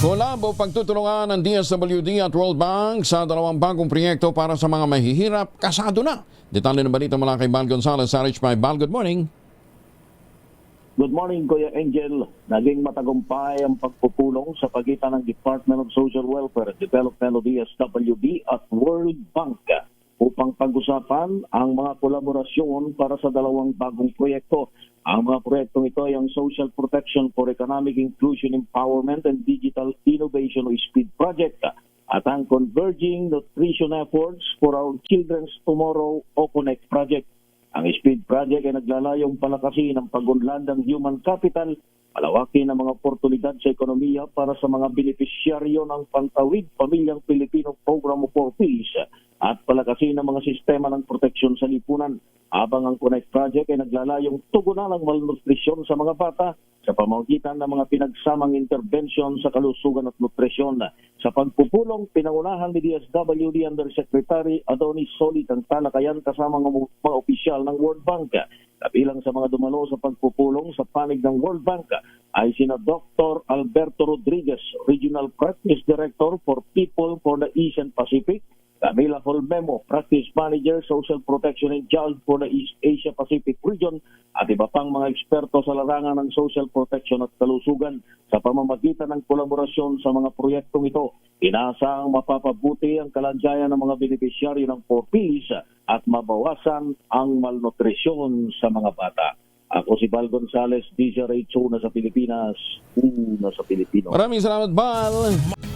Collab o pagtutulungan ng DSWD at World Bank sa dalawang bagong proyekto para sa mga mahihirap, kasado na. Detalye ng balita mula kay Bal Gonzalez sa RH5. Bal, good morning. Good morning, Kuya Angel. Naging matagumpay ang pagpupulong sa pagitan ng Department of Social Welfare and Development o DSWD at World Bank upang pag-usapan ang mga kolaborasyon para sa dalawang bagong proyekto. Ang mga proyektong ito ay ang Social Protection for Economic Inclusion Empowerment and Digital Innovation o SPEED Project at ang Converging Nutrition Efforts for Our Children's Tomorrow o Connect Project. Ang SPEED Project ay naglalayong palakasin ang pagunlad ng human capital, palawakin ang mga oportunidad sa ekonomiya para sa mga benepisyaryo ng Pantawid Pamilyang Pilipino Program for Peace at palakasin ang mga sistema ng proteksyon sa lipunan. Habang ang Connect Project ay naglalayong tugunan ang malnutrisyon sa mga bata sa pamamagitan ng mga pinagsamang intervention sa kalusugan at nutrisyon. Sa pagpupulong, pinangunahan ni DSWD Undersecretary Adonis Solit ang talakayan kasama ng mga opisyal ng World Bank. Kabilang sa mga dumalo sa pagpupulong sa panig ng World Bank ay sina Dr. Alberto Rodriguez, Regional Practice Director for People for the East and Pacific, Camila Holmemo, Practice Manager, Social Protection and Child for the East Asia Pacific Region at iba pang mga eksperto sa larangan ng social protection at kalusugan sa pamamagitan ng kolaborasyon sa mga proyektong ito. Inaasang mapapabuti ang kalanjayan ng mga benepisyaryo ng 4Ps at mabawasan ang malnutrisyon sa mga bata. Ako si Val Gonzales, DJ Ray na sa Pilipinas, una sa Pilipino. Maraming salamat, Bal.